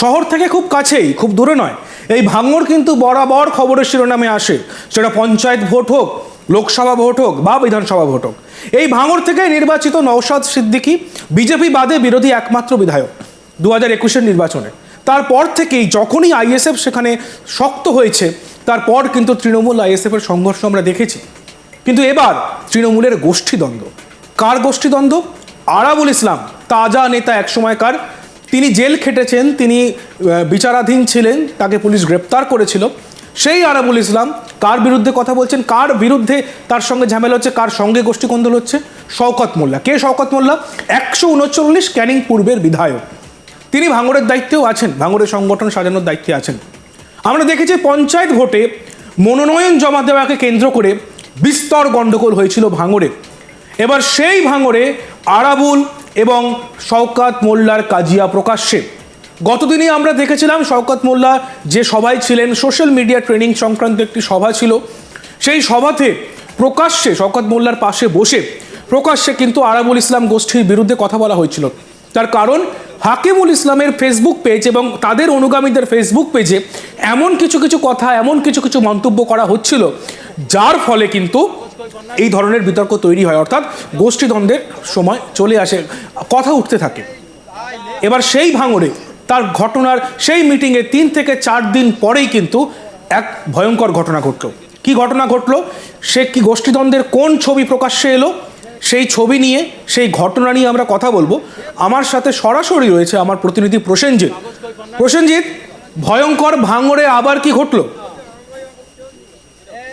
শহর থেকে খুব কাছেই, খুব দূরে নয়। এই ভাঙর কিন্তু বরাবর খবরের শিরোনামে আসে। সেটা পঞ্চায়েত ভোট হোক, লোকসভা ভোট হোক বা বিধানসভা ভোট হোক। এই ভাঙর থেকে নির্বাচিত নওশাদ সিদ্দিকী বিজেপি বাদে বিরোধী একমাত্র বিধায়ক দু হাজার একুশের নির্বাচনে। তারপর থেকেই যখনই আইএসএফ সেখানে শক্ত হয়েছে, তারপর কিন্তু তৃণমূল আইএসএফের সংঘর্ষ আমরা দেখেছি। কিন্তু এবার তৃণমূলের গোষ্ঠীদ্বন্দ্ব। কার গোষ্ঠীদ্বন্দ্ব? আরাবুল ইসলাম, তাজা নেতা একসময়কার তিনি জেল খেটেছেন, তিনি বিচারাধীন ছিলেন, তাকে পুলিশ গ্রেপ্তার করেছিল। সেই আরাবুল ইসলাম কার বিরুদ্ধে কথা বলছেন, কার বিরুদ্ধে তার সঙ্গে ঝামেলা হচ্ছে, কার সঙ্গে গোষ্ঠী কোন্দল হচ্ছে? শওকত মোল্লা। কে শওকত মোল্লা? একশো উনচল্লিশ ক্যানিং পূর্বের বিধায়ক। তিনি ভাঙড়ের দায়িত্বেও আছেন, ভাঙড়ের সংগঠন সাজানোর দায়িত্বে আছেন। আমরা দেখেছি পঞ্চায়েত ভোটে মনোনয়ন জমা দেওয়াকে কেন্দ্র করে বিস্তর গণ্ডগোল হয়েছিল ভাঙড়ে। এবার সেই ভাঙড়ে আরাবুল এবং শওকাত মোল্লার কাজিয়া প্রকাশ্যে। গতদিনই আমরা দেখেছিলাম শওকাত মোল্লা যে সভায় ছিলেন, সোশ্যাল মিডিয়া ট্রেনিং সংক্রান্ত একটি সভা ছিল। সেই সভাতে প্রকাশ্যে শওকত মোল্লার পাশে বসে প্রকাশ্যে কিন্তু আরাবুল ইসলাম গোষ্ঠীর বিরুদ্ধে কথা বলা হয়েছিল। তার কারণ, হাকিমুল ইসলামের ফেসবুক পেজ এবং তাদের অনুগামীদের ফেসবুক পেজে এমন কিছু কিছু কথা, এমন কিছু কিছু মন্তব্য করা হচ্ছিল, যার ফলে কিন্তু এই ধরনের বিতর্ক তৈরি হয়, অর্থাৎ গোষ্ঠীদ্বন্দ্বের সময় চলে আসে, কথা উঠতে থাকে। এবার সেই ভাঙড়ে তার ঘটনার সেই মিটিংয়ে তিন থেকে চার দিন পরেই কিন্তু এক ভয়ঙ্কর ঘটনা ঘটলো। কি ঘটনা ঘটলো? সে কি গোষ্ঠীদ্বন্দ্বের কোন ছবি প্রকাশ্যে এলো? সেই ছবি নিয়ে, সেই ঘটনা নিয়ে আমরা কথা বলব। আমার সাথে সরাসরি রয়েছে আমার প্রতিনিধি প্রসেনজিৎ। প্রসেনজিৎ, ভয়ঙ্কর ভাঙড়ে আবার কি ঘটলো?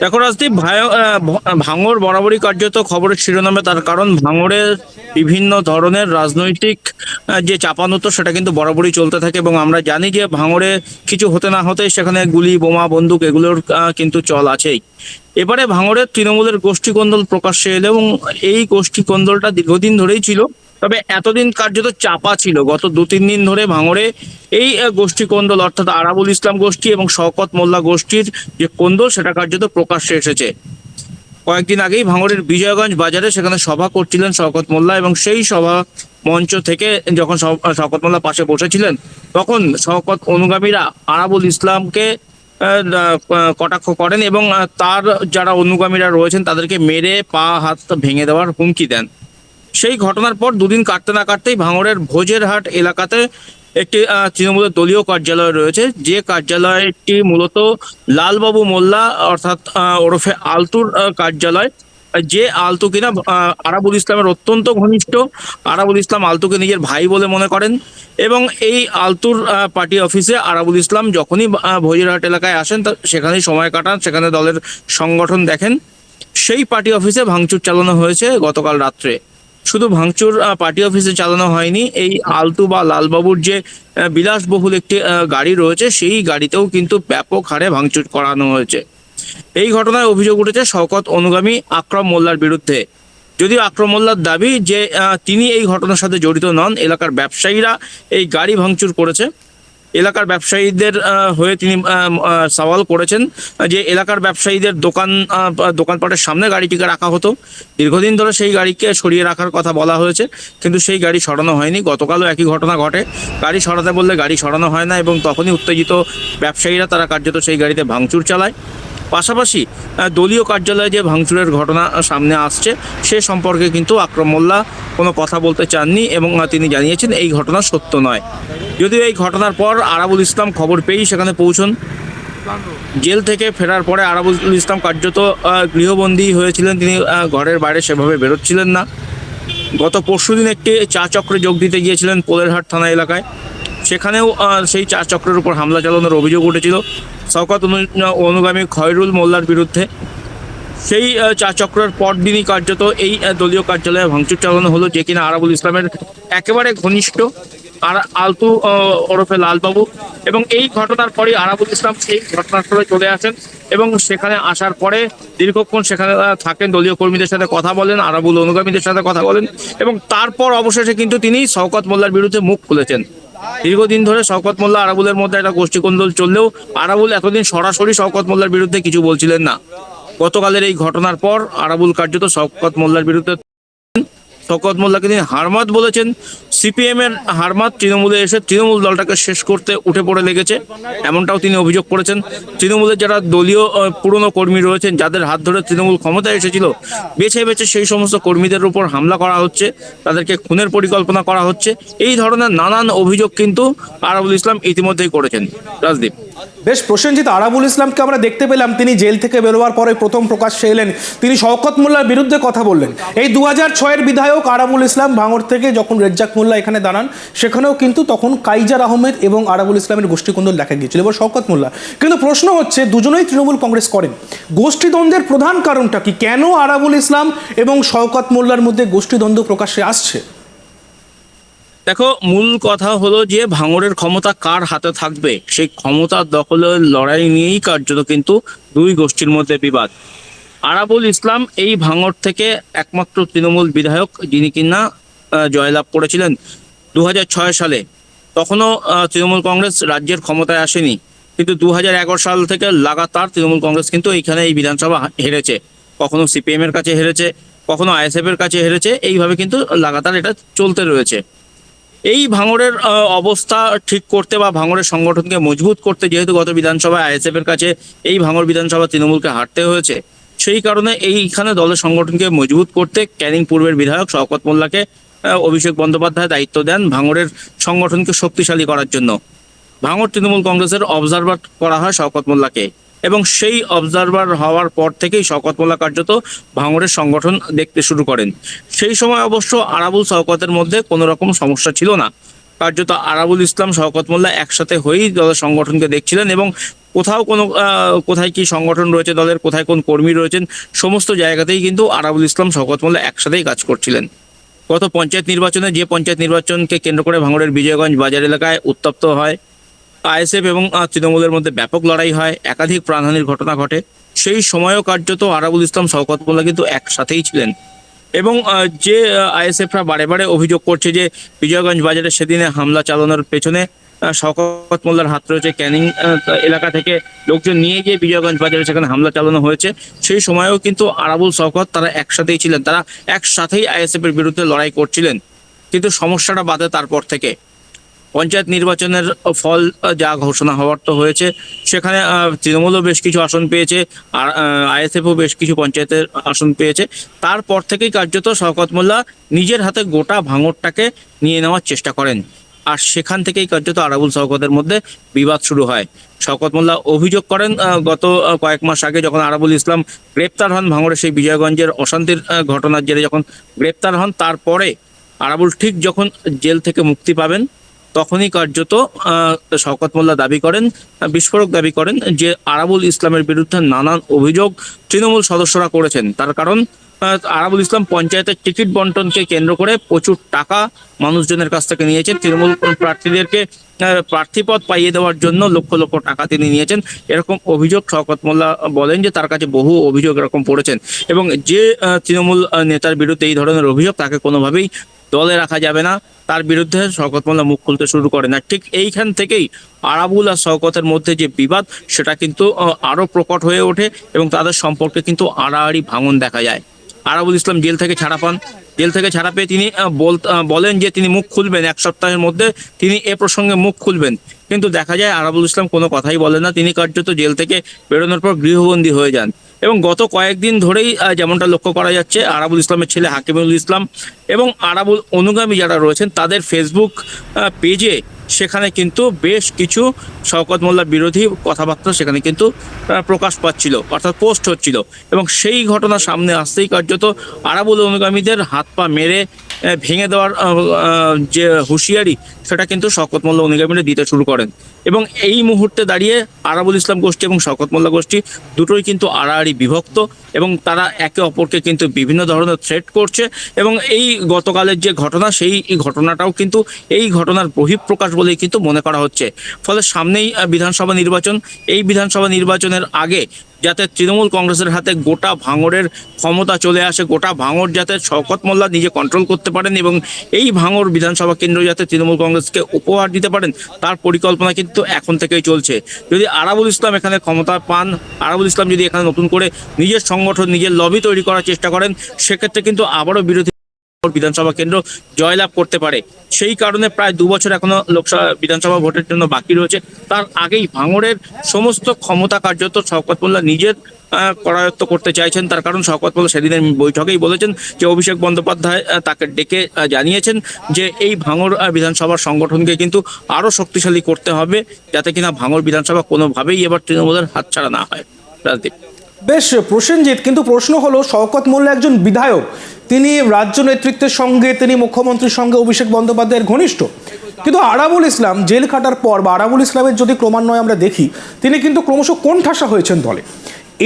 দেখো রাজদীপ ভাঙড় বরাবরই কার্যত খবরের শিরোনামে, তার কারণ ভাঙড়ের বিভিন্ন ধরনের রাজনৈতিক যে চাপানুতো সেটা কিন্তু বরাবরই চলতে থাকে এবং আমরা জানি যে ভাঙড়ে কিছু হতে না হতে সেখানে গুলি, বোমা, বন্দুক এগুলোর কিন্তু চল আছেই। এবারে ভাঙড়ের তৃণমূলের গোষ্ঠী কোন্দল প্রকাশ্যে এলো এবং এই গোষ্ঠী কোন্দলটা দীর্ঘদিন ধরেই ছিল। তবে এতদিন কার্যত চাপা ছিল। গত দু তিন দিন ধরে ভাঙড়ে এই গোষ্ঠী কোন্দল, অর্থাৎ আরাবুল ইসলাম গোষ্ঠী এবং শওকত মোল্লা গোষ্ঠীর যে কোন্দল, সেটা কার্যত প্রকাশ্যে এসেছে। কয়েকদিন আগেই ভাঙড়ের বিজয়গঞ্জ বাজারে সেখানে সভা করছিলেন শওকত মোল্লা এবং সেই সভা মঞ্চ থেকে যখন শও- শওকত মোল্লা পাশে বসেছিলেন, তখন শওকত অনুগামীরা আরাবুল ইসলামকে কটাক্ষ করেন এবং তার যারা অনুগামীরা রয়েছেন তাদেরকে মেরে পা, হাত ভেঙে দেওয়ার হুমকি দেন। সেই ঘটনার পর দুদিন কাটতে না কাটতেই ভাঙড়ের ভোজেরহাট এলাকাতে একটি তৃণমূলের দলীয় কার্যালয় রয়েছে। যে কার্যালয়টি মূলত লালবাবু মোল্লা অর্থাৎ ওরফে আলতুর কার্যালয়। যে আলতু কিনা আরাবুল ইসলামের অত্যন্ত ঘনিষ্ঠ আরাবুল ইসলাম আলতুকে নিজের ভাই বলে মনে করেন এবং এই আলতুর পার্টি অফিসে আরাবুল ইসলাম যখনই আহ, ভোজেরহাট এলাকায় আসেন সেখানেই সময় কাটান সেখানে দলের সংগঠন দেখেন। সেই পার্টি অফিসে ভাঙচুর চালানো হয়েছে গতকাল রাত্রে। শুধু ভাঙচুর পার্টি অফিসে চালানো হয়নি, এই আলতু বা লালবাবুর যে বিলাসবহুল একটি গাড়ি রয়েছে, সেই গাড়িতেও কিন্তু ব্যাপক হারে ভাঙচুর করানো হয়েছে। এই ঘটনায় অভিযোগ উঠেছে শওকত অনুগামী আক্রম মোল্লার বিরুদ্ধে। যদিও আক্রম মোল্লার দাবি যে তিনি এই ঘটনার সাথে জড়িত নন, এলাকার ব্যবসায়ীরা এই গাড়ি ভাঙচুর করেছে। এলাকার ব্যবসায়ীদের হয়ে তিনি সওয়াল করেছেন যে এলাকার ব্যবসায়ীদের দোকান দোকানপাটের সামনে গাড়িটিকে রাখা হতো। দীর্ঘদিন ধরে সেই গাড়িকে সরিয়ে রাখার কথা বলা হয়েছে, কিন্তু সেই গাড়ি সরানো হয়নি। গতকালও একই ঘটনা ঘটে। গাড়ি সরাতে বললে গাড়ি সরানো হয় না এবং তখনই উত্তেজিত ব্যবসায়ীরা, তারা কার্যত সেই গাড়িতে ভাঙচুর চালায়। পাশাপাশি দলীয় কার্যালয়ে যে ভাঙচুরের ঘটনা সামনে আসছে, সে সম্পর্কে কিন্তু আকরম মোল্লা কোনো কথা বলতে চাননি এবং তিনি জানিয়েছেন এই ঘটনা সত্য নয়। যদিও এই ঘটনার পর আরাবুল ইসলাম খবর পেয়েই সেখানে পৌঁছন। জেল থেকে ফেরার পরে আরাবুল ইসলাম কার্যত গৃহবন্দী হয়েছিলেন। তিনি ঘরের বাইরে সেভাবে বেরোচ্ছিলেন না। গত পরশুদিন একটি চা চক্রে যোগ দিতে গিয়েছিলেন পোলেরহাট থানা এলাকায়। সেখানেও সেই চা চক্রের উপর হামলা চালানোর অভিযোগ উঠেছিল। শওকত অনু- অনুগামী খয়রুল মোল্লার বিরুদ্ধে। সেই চা চক্রের পরদিনই কার্যত এই দলীয় কার্যালয়ে ভাঙচুর চালানো হলো, যে কিনা আরাবুল ইসলামের একেবারে ঘনিষ্ঠ আর আলতু ওরফে লালবাবু এবং এই ঘটনার পরে আরাবুল ইসলাম সেই ঘটনাস্থলে চলে আসেন এবং সেখানে আসার পরে দীর্ঘক্ষণ সেখানে থাকেন। দলীয় কর্মীদের সাথে কথা বলেন, আরাবুল অনুগামীদের সাথে কথা বলেন এবং তারপর অবশেষে কিন্তু তিনি শওকত মোল্লার বিরুদ্ধে মুখ খুলেছেন। দীর্ঘদিন ধরে শওকত মোল্লা আরাবুলের মধ্যে একটা গোষ্ঠী গোষ্ঠীকন্দল চললেও আরাবুল এতদিন সরাসরি শওকত মোল্লার বিরুদ্ধে কিছু বলছিলেন না। গতকালের এই ঘটনার পর আরাবুল কার্যত শওকত মোল্লার বিরুদ্ধে শকত মোল্লাকে তিনি হারমাত বলেছেন। সিপিএম এর হারমাত তৃণমূলে এসে তৃণমূল দলটাকে শেষ করতে উঠে পড়ে লেগেছে। এমনটাও তিনি অভিযোগ করেছেন। তৃণমূলের যারা দলীয় পুরনো কর্মী রয়েছেন, যাদের হাত ধরে তৃণমূল ক্ষমতায় এসেছিল, বেছে বেছে সেই সমস্ত কর্মীদের উপর হামলা করা হচ্ছে, তাদেরকে খুনের পরিকল্পনা করা হচ্ছে। এই ধরনের নানান অভিযোগ কিন্তু আরাবুল ইসলাম ইতিমধ্যেই করেছেন। রাজদীপ। বেশ প্রসেনজিৎ আরাবুল ইসলামকে আমরা দেখতে পেলাম, তিনি জেল থেকে বেরোবার পরে প্রথম প্রকাশ্যে এলেন। তিনি শওকত মোল্লার বিরুদ্ধে কথা বললেন। এই দু হাজার ছয়ের বিধায়ক আরাবুল ইসলাম ভাঙর থেকে যখন রেজ্জাক মোল্লা এখানে দাঁড়ান, সেখানেও কিন্তু তখন কাইজার আহমেদ এবং আরাবুল ইসলামের গোষ্ঠীকন্দল দেখা গিয়েছিল এবার শওকত মোল্লা। কিন্তু প্রশ্ন হচ্ছে, দুজনেই তৃণমূল কংগ্রেস করেন। গোষ্ঠীদ্বন্দ্বের প্রধান কারণটা কি? কেন আরাবুল ইসলাম এবং শওকত মোল্লার মধ্যে গোষ্ঠীদ্বন্দ্ব প্রকাশ্যে আসছে? দেখো, মূল কথা হলো যে ভাঙড়ের ক্ষমতা কার হাতে থাকবে? সেই ক্ষমতা দখলের লড়াই নিয়েই কার্যত কিন্তু দুই গোষ্ঠীর মধ্যে বিবাদ। আরাবুল ইসলাম এই ভাঙড় থেকে একমাত্র তৃণমূল বিধায়ক, যিনি কিনা জয়লাভ করেছিলেন দু হাজার ছয় সালে। তখনও তৃণমূল কংগ্রেস রাজ্যের ক্ষমতায় আসেনি। কিন্তু দু হাজার এগারো সাল থেকে লাগাতার তৃণমূল কংগ্রেস কিন্তু এইখানে এই বিধানসভা হেরেছে। কখনো সিপিএম এর কাছে হেরেছে, কখনো আইএসএফ এর কাছে হেরেছে। এইভাবে কিন্তু লাগাতার এটা চলতে রয়েছে। এই ভাঙড়ের আহ, অবস্থা ঠিক করতে বা ভাঙড়ের সংগঠনকে মজবুত করতে যেহেতু গত বিধানসভায় আইএসএফ এর কাছে এই ভাঙড় বিধানসভা তৃণমূলকে হারতে হয়েছে সেই কারণে এইখানে দলের সংগঠনকে মজবুত করতে ক্যানিং পূর্বের বিধায়ক শওকত মোল্লাকে অভিষেক বন্দ্যোপাধ্যায় দায়িত্ব দেন ভাঙড়ের সংগঠনকে শক্তিশালী করার জন্য। ভাঙড় তৃণমূল কংগ্রেসের অবজারভার করা হয় শওকত মোল্লাকে। এবং সেই অবজারভার হওয়ার পর থেকেই শওকত মোল্লা কার্যত ভাঙড়ের সংগঠন দেখতে শুরু করেন। সেই সময় অবশ্য আরাবুল শওকতের মধ্যে কোনো রকম সমস্যা ছিল না। কার্যত আরাবুল ইসলাম, শওকত মোল্লা একসাথে হয়েই দলের সংগঠনকে দেখছিলেন এবং কোথাও কোনো কোথায় কি সংগঠন রয়েছে, দলের কোথায় কোন কর্মী রয়েছেন, সমস্ত জায়গাতেই কিন্তু আরাবুল ইসলাম, শওকত মোল্লা একসাথেই কাজ করছিলেন। গত পঞ্চায়েত নির্বাচনে যে পঞ্চায়েত নির্বাচনকে কেন্দ্র করে ভাঙড়ের বিজয়গঞ্জ বাজার এলাকায় উত্তপ্ত হয় আইএসএফ এবং তৃণমূলের মধ্যে ব্যাপক লড়াই হয়, একাধিক প্রাণহানির ঘটনা ঘটে। সেই সময়ও কার্যত আরাবুল ইসলাম, শওকত মোল্লা কিন্তু একসাথেই ছিলেন। এবং যে আইএসএফরা বারে বারে অভিযোগ করছে যে, বিজয়গঞ্জ বাজারে সেদিনে হামলা চালানোর পেছনে শওকত মোল্লার হাত রয়েছে ক্যানিং এলাকা থেকে লোকজন নিয়ে গিয়ে বিজয়গঞ্জ বাজারে সেখানে হামলা চালানো হয়েছে। সেই সময়েও কিন্তু আরাবুল, শওকত তারা একসাথেই ছিলেন, তারা একসাথেই আইএসএফ এর বিরুদ্ধে লড়াই করছিলেন। কিন্তু সমস্যাটা বাদে তারপর থেকে। পঞ্চায়েত নির্বাচনের ফল যা ঘোষণা হওয়ার তো হয়েছে, সেখানে তৃণমূলও বেশ কিছু আসন পেয়েছে, আর আইএসএফও বেশ কিছু পঞ্চায়েতের আসন পেয়েছে। তারপর থেকেই কার্যত শওকত মোল্লা নিজের হাতে গোটা ভাঙরটাকে নিয়ে নেওয়ার চেষ্টা করেন। আর সেখান থেকেই কার্যত আরাবুল শওকতের মধ্যে বিবাদ শুরু হয়। শওকত মোল্লা অভিযোগ করেন গত কয়েক মাস আগে যখন আরাবুল ইসলাম গ্রেপ্তার হন ভাঙড়ে সেই বিজয়গঞ্জের অশান্তির ঘটনার জেরে যখন গ্রেপ্তার হন, তারপরে আরাবুল ঠিক যখন জেল থেকে মুক্তি পাবেন তখনই কার্যত শওকত মোল্লা দাবি করেন বিস্ফোরক দাবি করেন যে আরাবুল ইসলামের বিরুদ্ধে নানান অভিযোগ তৃণমূল সদস্যরা করেছেন। তার কারণ আরাবুল ইসলাম পঞ্চায়েতের টিকিট বন্টনকে কেন্দ্র করে প্রচুর টাকা মানুষজনের কাছ থেকে নিয়েছেন। তৃণমূল প্রার্থীদেরকে প্রার্থীপদ পাইয়ে দেওয়ার জন্য লক্ষ লক্ষ টাকা তিনি নিয়েছেন। এরকম অভিযোগ শওকত মোল্লা বলেন যে তার কাছে বহু অভিযোগ এরকম পড়েছেন। এবং যে তৃণমূল নেতার বিরুদ্ধে এই ধরনের অভিযোগ তাকে কোনোভাবেই দলে রাখা যাবে না। তার বিরুদ্ধে শওকত মোল্লা মুখ খুলতে শুরু করে না ঠিক এইখান থেকেই আরাবুল আর শওকতের মধ্যে যে বিবাদ, সেটা কিন্তু আরও প্রকট হয়ে ওঠে এবং তাদের সম্পর্কে কিন্তু আড়াআড়ি ভাঙন দেখা যায়। আরাবুল ইসলাম জেল থেকে ছাড়া পান। জেল থেকে ছাড়া পেয়ে তিনি বল- বলেন যে তিনি মুখ খুলবেন এক সপ্তাহের মধ্যে, তিনি এ প্রসঙ্গে মুখ খুলবেন। কিন্তু দেখা যায় আরাবুল ইসলাম কোনো কথাই বলেন না। তিনি কার্যত জেল থেকে বেরোনোর পর গৃহবন্দী হয়ে যান। এবং গত কয়েকদিন ধরেই যেমনটা লক্ষ্য করা যাচ্ছে, আরাবুল ইসলামের ছেলে হাকিমুল ইসলাম এবং আরাবুল অনুগামী যারা রয়েছেন, তাদের ফেসবুক পেজে সেখানে কিন্তু বেশ কিছু শওকত মোল্লা বিরোধী কথাবার্তা সেখানে কিন্তু প্রকাশ পাচ্ছিল, অর্থাৎ পোস্ট হচ্ছিল। এবং সেই ঘটনা সামনে আসতেই কার্যত আরাবুল অনুগামীদের হাত পা মেরে ভেঙে দেওয়ার যে হুঁশিয়ারি, সেটা কিন্তু শওকত মোল্লা অনুগামীরা দিতে শুরু করেন। এবং এই মুহূর্তে দাঁড়িয়ে আরাবুল ইসলাম গোষ্ঠী এবং শওকত মোল্লা গোষ্ঠী দুটোই কিন্তু আড়াআড়ি বিভক্ত এবং তারা একে অপরকে কিন্তু বিভিন্ন ধরনের থ্রেট করছে এবং এই গতকালের যে ঘটনা, সেই ঘটনাটাও কিন্তু এই ঘটনার বহিঃপ্রকাশ বলেই কিন্তু মনে করা হচ্ছে। ফলে সামনেই বিধানসভা নির্বাচন, এই বিধানসভা নির্বাচনের আগে যাতে তৃণমূল কংগ্রেসের হাতে গোটা ভাঙড়ের ক্ষমতা চলে আসে, গোটা ভাঙড় যাতে শওকত মোল্লা নিজে কন্ট্রোল করতে পারেন এবং এই ভাঙড় বিধানসভা কেন্দ্র যাতে তৃণমূল কংগ্রেসকে উপহার দিতে পারেন, তার পরিকল্পনা কিন্তু এখন থেকেই চলছে। যদি আরাবুল ইসলাম এখানে ক্ষমতা পান, আরাবুল ইসলাম যদি এখানে নতুন করে নিজের সংগঠন, নিজের লবি তৈরি করার চেষ্টা করেন, সেক্ষেত্রে কিন্তু আবারও বিরোধী বিধানসভা কেন্দ্র জয়লাভ করতে পারে। সেই কারণে প্রায় দু বছর এখনও লোকসভা, বিধানসভা ভোটের জন্য বাকি রয়েছে। তার আগেই ভাঙড়ের সমস্ত ক্ষমতা কার্যত শওকত মোল্লা নিজের করায়ত্ত করতে চাইছেন, তার কারণ শওকত মোল্লা সেদিনের বৈঠকেই বলেছেন যে অভিষেক বন্দ্যোপাধ্যায় তাকে ডেকে জানিয়েছেন যে এই ভাঙর বিধানসভার সংগঠনকে কিন্তু আরও শক্তিশালী করতে হবে, যাতে কিনা ভাঙর বিধানসভা কোনোভাবেই এবার তৃণমূলের হাতছাড়া না হয়। রাজদীপ। বেশ, প্রসেনজিৎ, কিন্তু প্রশ্ন হলো, শওকত মোল্লা একজন বিধায়ক, তিনি রাজ্য নেতৃত্বের সঙ্গে, তিনি মুখ্যমন্ত্রীর সঙ্গে অভিষেক বন্দ্যোপাধ্যায়ের ঘনিষ্ঠ। কিন্তু আরাবুল ইসলাম জেল খাটার পর, বা আরাবুল ইসলামের যদি ক্রমান্বয়ে আমরা দেখি, তিনি কিন্তু ক্রমশ কোণঠাসা হয়েছেন দলে।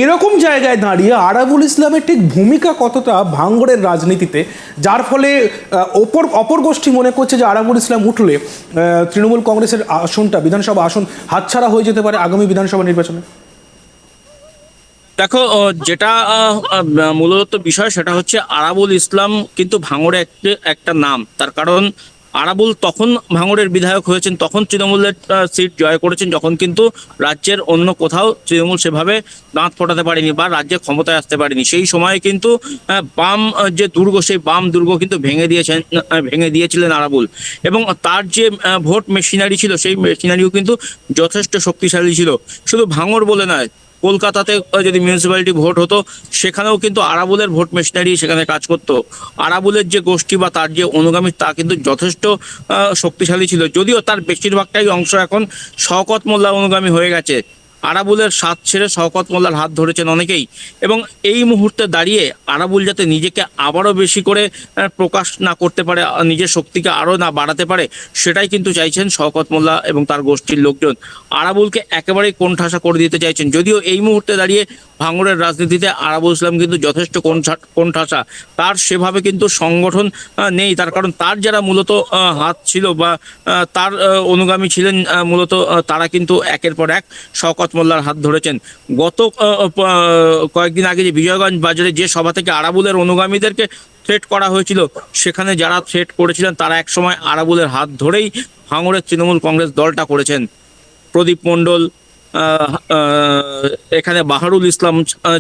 এরকম জায়গায় দাঁড়িয়ে আরাবুল ইসলামের ঠিক ভূমিকা কতটা ভাঙ্গড়ের রাজনীতিতে? যার ফলে অপর অপর গোষ্ঠী মনে করছে যে আরাবুল ইসলাম উঠলে তৃণমূল কংগ্রেসের আসনটা, বিধানসভা আসন হাতছাড়া হয়ে যেতে পারে আগামী বিধানসভা নির্বাচনে। দেখো যেটা মূলত বিষয় সেটা হচ্ছে আরাবুল ইসলাম কিন্তু ভাঙড়ে একটা নাম। তার কারণ আরাবুল তখন ভাঙড়ের বিধায়ক হয়েছেন, তখন তৃণমূলের সিট জয় করেছেন, যখন কিন্তু রাজ্যের অন্য কোথাও তৃণমূল সেভাবে দাঁত ফোটাতে পারেনি বা রাজ্যে ক্ষমতায় আসতে পারেনি। সেই সময়ে কিন্তু বাম যে দুর্গ, সেই বাম দুর্গ কিন্তু ভেঙে দিয়েছেন ভেঙে দিয়েছিলেন আরাবুল। এবং তার যে ভোট মেশিনারি ছিল, সেই মেশিনারিও কিন্তু যথেষ্ট শক্তিশালী ছিল। শুধু ভাঙড় বলে নয় কলকাতাতে যদি মিউনিসিপ্যালিটি ভোট হতো, সেখানেও কিন্তু আরাবুলের ভোট মেশিনারি সেখানে কাজ করতো। আরাবুলের যে গোষ্ঠী বা তার যে অনুগামী, তা কিন্তু যথেষ্ট শক্তিশালী ছিল। যদিও তার বেশিরভাগটাই অংশ এখন শওকত মোল্লা অনুগামী হয়ে গেছে। আরাবুলের সাথ ছেড়ে শওকত মোল্লার হাত ধরেছেন অনেকেই এবং এই মুহূর্তে দাঁড়িয়ে আরাবুল যাতে নিজেকে আবারও বেশি করে প্রকাশ না করতে পারে নিজের শক্তিকে আরও না বাড়াতে পারে, সেটাই কিন্তু চাইছেন শওকত মোল্লা এবং তার গোষ্ঠীর লোকজন। আরাবুলকে একেবারেই কোণঠাসা করে দিতে চাইছেন। যদিও এই মুহূর্তে দাঁড়িয়ে ভাঙড়ের রাজনীতিতে আরাবুল ইসলাম কিন্তু যথেষ্ট কোণঠা- কোণঠাসা। তার সেভাবে কিন্তু সংগঠন নেই। তার কারণ তার যারা মূলত হাত ছিল বা তার অনুগামী ছিলেন মূলত তারা কিন্তু একের পর এক শওকত মোল্লার হাত ধরেছেন। গত কয়েকদিন আগে যে বিজয়গঞ্জ বাজারে যে সভা থেকে আরাবুলের অনুগামীদেরকে থ্রেট করা হয়েছিল, সেখানে যারা থ্রেট করেছিলেন, তারা একসময় আরাবুলের হাত ধরেই হাঙরের তৃণমূল কংগ্রেস দলটা করেছেন। প্রদীপ মণ্ডল এখানে বাহারুল ইসলাম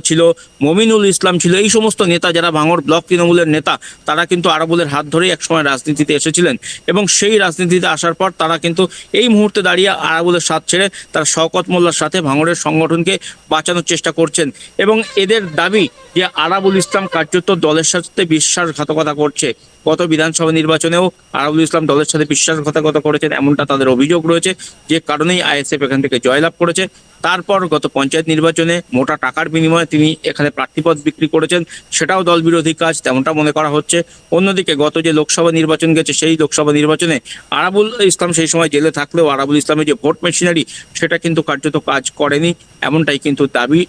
ছিল, মমিনুল ইসলাম ছিল, এই সমস্ত নেতা যারা ভাঙড় ব্লক তৃণমূলের নেতা, তারা কিন্তু আরাবুলের হাত ধরেই একসময় রাজনীতিতে এসেছিলেন। এবং সেই রাজনীতিতে আসার পর তারা কিন্তু এই মুহূর্তে দাঁড়িয়ে আরাবুলের সাথ ছেড়ে তারা শওকত মোল্লার সাথে ভাঙড়ের সংগঠনকে বাঁচানোর চেষ্টা করছেন। এবং এদের দাবি যে আরাবুল ইসলাম কার্যত দলের সাথে বিশ্বাসঘাতকতা করছে। গত বিধানসভা নির্বাচনেও আরবুল ইসলাম দলের সাথে বিশ্বাসঘাতকতা করেছেন, এমনটা তাদের অভিযোগ রয়েছে। যে কারণেই আইএসএফ এখান থেকে জয়লাভ করেছে। তারপর গত পঞ্চায়েত নির্বাচনে মোটা টাকার বিনিময়ে তিনি এখানে প্রার্থীপদ বিক্রি করেছেন। সেটাও দল বিরোধী কাজ তেমনটা মনে করা হচ্ছে। অন্যদিকে গত যে লোকসভা নির্বাচন গেছে সেই লোকসভা নির্বাচনে আরাবুল ইসলাম সেই সময় জেলে থাকলেও আরাবুল ইসলামের যে ভোট মেশিনারি সেটা কিন্তু কার্যত কাজ করেনি। এমনটাই কিন্তু দাবি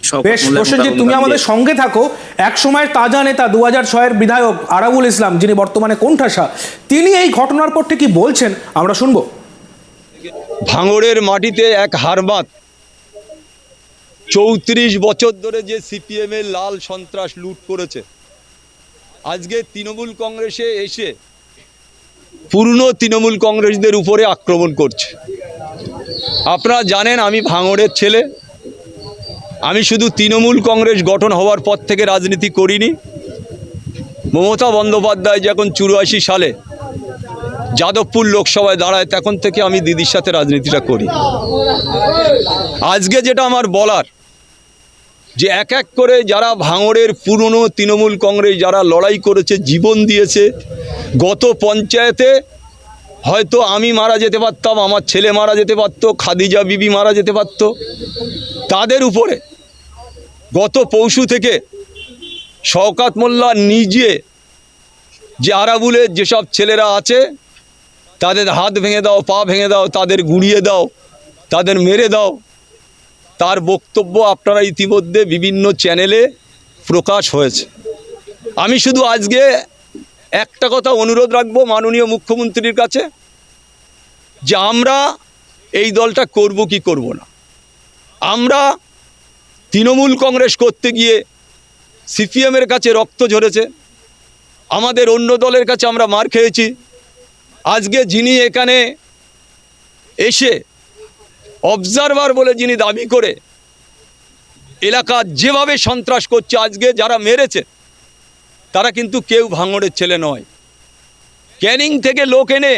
তুমি আমাদের সঙ্গে থাকো। এক সময়ের তাজা নেতা দু হাজার ছয়ের বিধায়ক আরাবুল ইসলাম যিনি বর্তমানে কোণঠাসা তিনি এই ঘটনার পর ঠিক কি বলছেন? আমরা শুনব। ভাঙড়ের মাটিতে এক হারমাত চৌত্রিশ বছর ধরে যে সিপিএমের লাল সন্ত্রাস লুট করেছে। আজকে তৃণমূল কংগ্রেসে এসে পুরনো তৃণমূল কংগ্রেসদের উপরে আক্রমণ করছে। আপনারা জানেন আমি ভাঙড়ের ছেলে। আমি শুধু তৃণমূল কংগ্রেস গঠন হওয়ার পর থেকে রাজনীতি করিনি। মমতা বন্দ্যোপাধ্যায় যখন চুরাশি সালে যাদবপুর লোকসভায় দাঁড়ায়, তখন থেকে আমি দিদির সাথে রাজনীতিটা করি। আজকে যেটা আমার বলার যে এক এক করে যারা ভাঙড়ের পুরনো তৃণমূল কংগ্রেস যারা লড়াই করেছে, জীবন দিয়েছে, গত পঞ্চায়েতে হয়তো আমি মারা যেতে পারতাম, আমার ছেলে মারা যেতে পারতো, খাদিজা বিবি মারা যেতে পারতো। তাদের উপরে গত পৌষু থেকে শওকাত মোল্লা নিজে যে আরাবুলের যেসব ছেলেরা আছে, তাদের হাত ভেঙে দাও, পা ভেঙে দাও, তাদের গুড়িয়ে দাও, তাদের মেরে দাও তার বক্তব্য আপনারা ইতিমধ্যে বিভিন্ন চ্যানেলে প্রকাশ হয়েছে। আমি শুধু আজকে একটা কথা অনুরোধ রাখব মাননীয় মুখ্যমন্ত্রীর কাছে, যে আমরা এই দলটা করব কি করব না। আমরা তৃণমূল কংগ্রেস করতে গিয়ে সিপিএমের কাছে রক্ত ঝরেছে, আমাদের অন্য দলের কাছে আমরা মার খেয়েছি। আজকে যিনি এখানে এসে অবজারভার বলে যিনি দাবি করে, এলাকা যেভাবে সন্ত্রাস করছে আজকে যারা মেরেছে, তারা কিন্তু কেউ ভাঙড়ের ছেলে নয়। ক্যানিং থেকে লোক এনে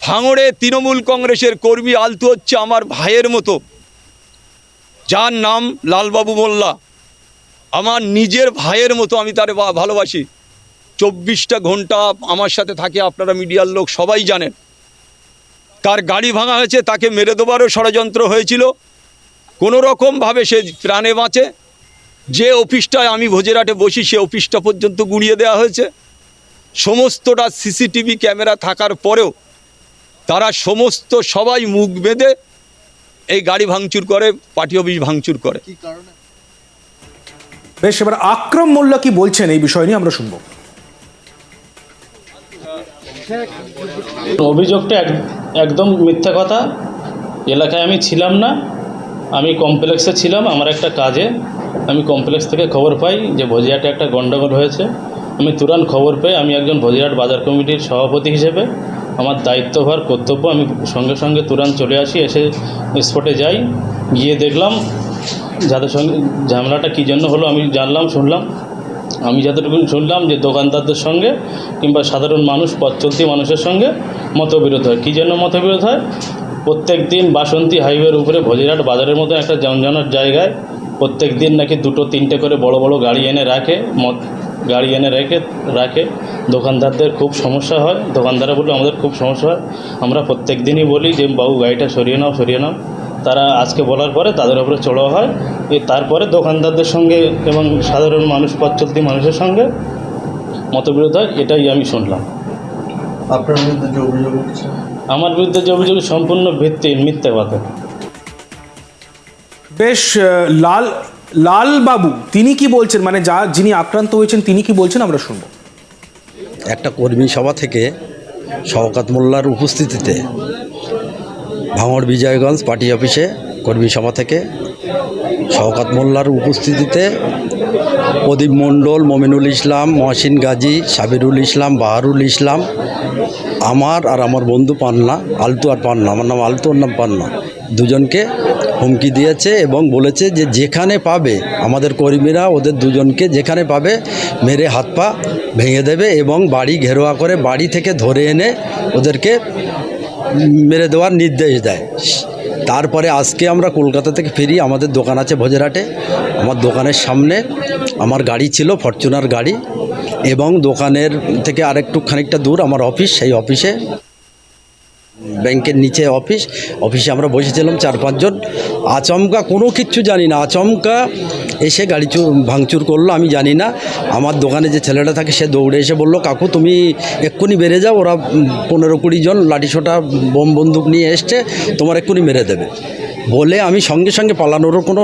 ভাঙড়ে তৃণমূল কংগ্রেসের কর্মী আলতু হচ্ছে আমার ভাইয়ের মতো। যার নাম লালবাবু মোল্লা। আমার নিজের ভাইয়ের মতো আমি তার ভালোবাসি। চব্বিশটা ঘণ্টা আমার সাথে থাকে, আপনারা মিডিয়ার লোক সবাই জানেন। তার গাড়ি ভাঙা হয়েছে, তাকে মেরে দেবারও ষড়যন্ত্র হয়েছিল। কোনো রকমভাবে সে প্রাণে বাঁচে। যে অফিসটায় আমি ভোজেরাটে বসি, সে অফিসটা পর্যন্ত গুড়িয়ে দেওয়া হয়েছে। সমস্তটা সিসিটিভি ক্যামেরা থাকার পরেও তারা সমস্ত সবাই মুখ বেঁধে এই গাড়ি ভাঙচুর করে, পার্টি অফিস ভাঙচুর করে। বেশ, এবার আকরম মোল্লা কি বলছেন এই বিষয় নিয়ে আমরা শুনব। অভিযোগটা এক- একদম মিথ্যা কথা। এলাকায় আমি ছিলাম না। আমি কমপ্লেক্সে ছিলাম, আমার একটা কাজে। আমি কমপ্লেক্স থেকে খবর পাই যে ভোজিয়াটে একটা গণ্ডগোল হয়েছে। আমি তুরান খবর পেয়ে আমি একজন ভোজিয়াট বাজার কমিটির সভাপতি হিসেবে আমার দায়িত্বভার কর্তব্য আমি সঙ্গে সঙ্গে তুরান চলে আসি, এসে স্পটে যাই। গিয়ে দেখলাম যাদের সঙ্গে ঝামেলাটা কী জন্য হলো আমি জানলাম, শুনলাম। আমি যতটুকু শুনলাম যে দোকানদারদের সঙ্গে কিংবা সাধারণ মানুষ পথ চলতি মানুষের সঙ্গে মতবিরোধ হয়। কী জন্য মতবিরোধ হয়? প্রত্যেক দিন বাসন্তী হাইওয়ের উপরে ভোজিরহাট বাজারের মতো একটা জমজমাট জায়গায় প্রত্যেক দিন নাকি দুটো, তিনটে করে বড় বড় গাড়ি এনে রাখে, মদ গাড়ি এনে রেখে, রাখে। দোকানদারদের খুব সমস্যা হয়। দোকানদাররা বলে আমাদের খুব সমস্যা হয়। আমরা প্রত্যেক দিনই বলি যে, বাবু, গাড়িটা সরিয়ে নাও সরিয়ে নাও। তারা আজকে বলার পরে তাদের উপরে চড়াও হয়। তারপরে দোকানদারদের সঙ্গে এবং সাধারণ মানুষ পথ চলতি মানুষের সঙ্গে মতবিরোধ হয় এটাই আমি শুনলাম। আপনার বিরুদ্ধে যে অভিযোগ উঠছে? আমার বিরুদ্ধে যে অভিযোগ সম্পূর্ণ ভিত্তিহীন মিথ্যে কথা বেশ লাল লাল বাবু তিনি কি বলছেন? মানে যা যিনি আক্রান্ত হয়েছেন তিনি কি বলছেন? আমরা শুনব। একটা কর্মী সভা থেকে শওকাত মোল্লার উপস্থিতিতে ভাঙড় বিজয়গঞ্জ পার্টি অফিসে কর্মী সভা থেকে শওকাত মোল্লার উপস্থিতিতে প্রদীপ মণ্ডল, মমিনুল ইসলাম, মহসিন গাজী, সাবিরুল ইসলাম, বাহারুল ইসলাম, আমার আর আমার বন্ধু পান্না, আলতু আর পান্না, আমার নাম আলতু, ওর নাম পান্না, দুজনকে হুমকি দিয়েছে এবং বলেছে যে যেখানে পাবে আমাদের কর্মীরা, ওদের দুজনকে যেখানে পাবে মেরে হাত পা ভেঙে দেবে এবং বাড়ি ঘেরোয়া করে বাড়ি থেকে ধরে এনে ওদেরকে মেরে দেওয়ার নির্দেশ দেয়। তারপরে আজকে আমরা কলকাতা থেকে ফিরি, আমাদের দোকান আছে ভোজেরহাটে। আমার দোকানের সামনে আমার গাড়ি ছিল, ফরচুনার গাড়ি এবং দোকানের থেকে আরেকটু খানিকটা দূর আমার অফিস, সেই অফিসে ব্যাংকের নিচে অফিস, অফিসে আমরা বসেছিলাম চার পাঁচজন। আচমকা কোনো কিচ্ছু জানি না। আচমকা এসে গাড়ি চুর ভাঙচুর করল, আমি জানি না। আমার দোকানে যে ছেলেটা থাকে, সে দৌড়ে এসে বলল, কাকু, তুমি এক্ষুনি বেড়ে যাও, ওরা পনেরো কুড়ি জন লাঠিসোটা, বোম বন্দুক নিয়ে এসছে, তোমার এক্ষুনি মেরে দেবে। বলে আমি সঙ্গে সঙ্গে পালানোরও কোনো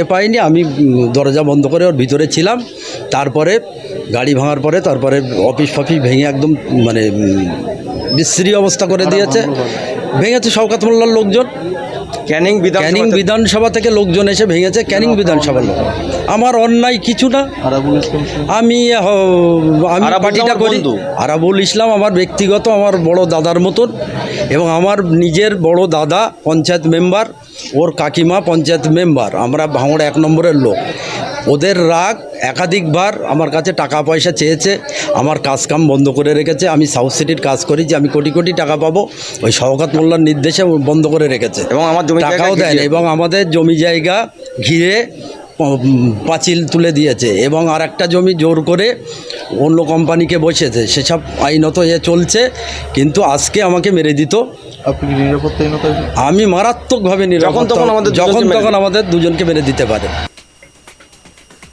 এ পাইনি। আমি দরজা বন্ধ করে ওর ভিতরে ছিলাম। তারপরে গাড়ি ভাঙার পরে, তারপরে অফিস ফফিস ভেঙে একদম মানে বিশ্রী অবস্থা করে দিয়েছে। ভেঙেছে শওকাত মোল্লার লোকজন। ক্যানিং ক্যানিং বিধানসভা থেকে লোকজন এসে ভেঙেছে ক্যানিং বিধানসভার লোক। আমার অন্যায় কিছু না। আমি আমি পার্টিটা করি। আরাবুল ইসলাম আমার ব্যক্তিগত আমার বড় দাদার মতন এবং আমার নিজের বড় দাদা পঞ্চায়েত মেম্বার ওর কাকিমা পঞ্চায়েত মেম্বার। আমরা ভাঙড় এক নম্বরের লোক। ওদের রাগ একাধিকবার আমার কাছে টাকা পয়সা চেয়েছে আমার কাজ কাম বন্ধ করে রেখেছে আমি সাউথ সিটির কাজ করি যে আমি কোটি কোটি টাকা পাবো ওই শওকাত মোল্লার নির্দেশে বন্ধ করে রেখেছে। এবং আমার জমি টাকাও ঘিরে- এবং আমাদের জমি জায়গা ঘিরে পাঁচিল তুলে দিয়েছে এবং আর একটা জমি জোর করে অন্য কোম্পানিকে বসেছে সেসব আইনত এ চলছে কিন্তু আজকে আমাকে মেরে দিত। আমি মারাত্মকভাবে নিরাপত্তা তখন যখন তখন আমাদের দুজনকে মেরে দিতে পারে।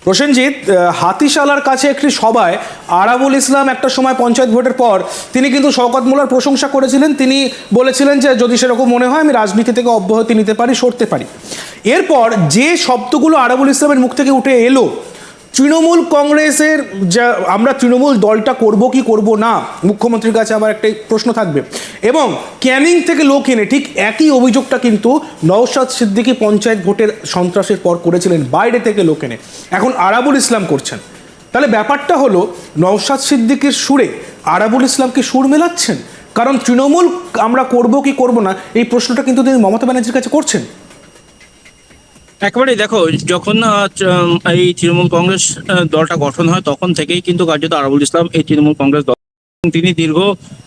প্রসেনজিৎ হাতিশালার কাছে একটি সভায় আরাবুল ইসলাম একটা সময় পঞ্চায়েত ভোটের পর তিনি কিন্তু শওকত মোল্লার প্রশংসা করেছিলেন। তিনি বলেছিলেন যে, যদি সেরকম মনে হয়, আমি রাজনীতি থেকে অব্যাহতি নিতে পারি, সরতে পারি। এরপর যে শব্দগুলো আরাবুল ইসলামের মুখ থেকে উঠে এলো তৃণমূল কংগ্রেসের যা, আমরা তৃণমূল দলটা করব কি করব না, মুখ্যমন্ত্রীর কাছে আমার একটা প্রশ্ন থাকবে। এবং ক্যানিং থেকে লোক এনে ঠিক একই অভিযোগটা কিন্তু নওশাদ সিদ্দিকী পঞ্চায়েত ভোটের সন্ত্রাসের পর করেছিলেন, বাইরে থেকে লোক এনে। এখন আরাবুল ইসলাম করছেন। তাহলে ব্যাপারটা হলো, নওশাদ সিদ্দিকীর সুরে আরাবুল ইসলামকে সুর মেলাচ্ছেন? কারণ তৃণমূল আমরা করব কি করব না, এই প্রশ্নটা কিন্তু তিনি মমতা ব্যানার্জির কাছে করছেন। একেবারেই দেখো, যখন এই তৃণমূল কংগ্রেস দলটা গঠন হয়, তখন থেকেই কিন্তু কার্যত আরাবুল ইসলাম এই তৃণমূল কংগ্রেস দল। তিনি দীর্ঘ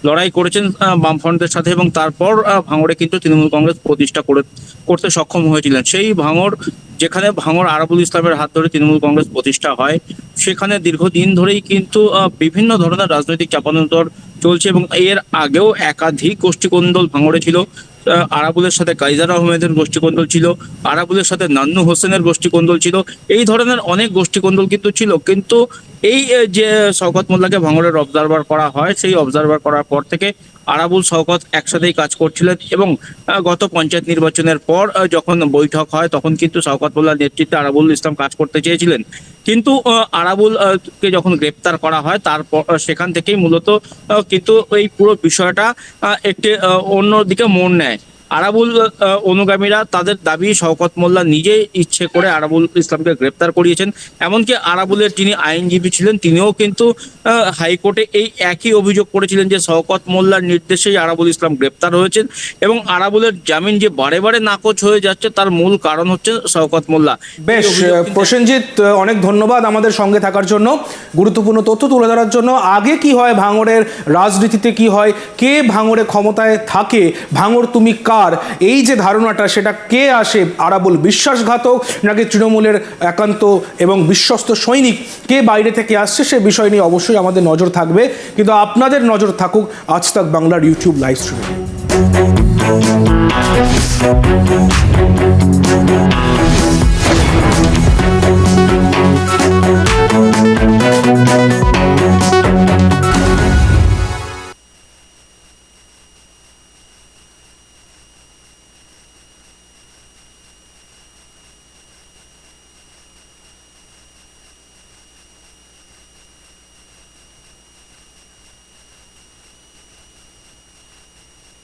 লড়াই করেছেন বামফ্রন্টের সাথে এবং তারপর ভাঙড়ে কিন্তু তৃণমূল কংগ্রেস প্রতিষ্ঠা করে, করতে সক্ষম হয়েছিলেন। সেই ভাঙড়, যেখানে ভাঙড় আরাবুল ইসলামের হাত ধরে তৃণমূল কংগ্রেস প্রতিষ্ঠা হয়, সেখানে দীর্ঘদিন ধরেই কিন্তু বিভিন্ন ধরনের রাজনৈতিক চাপানোতর চলছে এবং এর আগেও একাধিক গোষ্ঠীকন্দল ভাঙড়ে ছিল। আরাবুলের সাথে কাইজার আহমেদের গোষ্ঠীকন্দল ছিল আরাবুলের সাথে নান্নু হোসেনের গোষ্ঠীকন্দল ছিল এই ধরনের অনেক গোষ্ঠীকন্দল কিন্তু ছিল। কিন্তু এই যে শওকত মোল্লাকে ভাঙড়ের অবজারভার করা হয় সেই অবজারভার করার পর থেকে আরাবুল শওকত একসাথেই কাজ করছিলেন এবং গত পঞ্চায়েত নির্বাচনের পর যখন বৈঠক হয় তখন কিন্তু শওকত মোল্লার নেতৃত্বে আরাবুল ইসলাম কাজ করতে চেয়েছিলেন। কিন্তু আহ, আরাবুল কে যখন গ্রেপ্তার করা হয় তারপর সেখান থেকেই মূলত কিন্তু এই পুরো বিষয়টা একটি অন্যদিকে মোড় নেয়। আরাবুল অনুগামীরা তাদের দাবি শওকত মোল্লা নিজেই ইচ্ছে করে আরাবুল ইসলামকে গ্রেপ্তার করিয়েছেন। এমনকি আরাবুলের যিনি আইনজীবী ছিলেন তিনিও কিন্তু হাইকোর্টে এই একই অভিযোগ করেছিলেন যে শওকত মোল্লার নির্দেশেই আরাবুল ইসলাম গ্রেপ্তার হয়েছেন এবং আরাবুলের জামিন যে বারে বারে নাকচ হয়ে যাচ্ছে তার মূল কারণ হচ্ছে শওকত মোল্লা। বেশ প্রসেনজিৎ অনেক ধন্যবাদ আমাদের সঙ্গে থাকার জন্য। গুরুত্বপূর্ণ তথ্য তুলে ধরার জন্য। আগে কি হয় ভাঙড়ের রাজনীতিতে কি হয়? কে ভাঙড়ে ক্ষমতায় থাকে? ভাঙড় তুমি কার? এই যে ধারণাটা, সেটা কে আসে? আরাবুল বিশ্বাসঘাতক নাকি তৃণমূলের একান্ত এবং বিশ্বস্ত সৈনিক? কে বাইরে থেকে আসছে সে বিষয় নিয়ে অবশ্যই আমাদের নজর থাকবে। কিন্তু আপনাদের নজর থাকুক আজ তাক বাংলার ইউটিউব লাইভ স্ট্রিমে।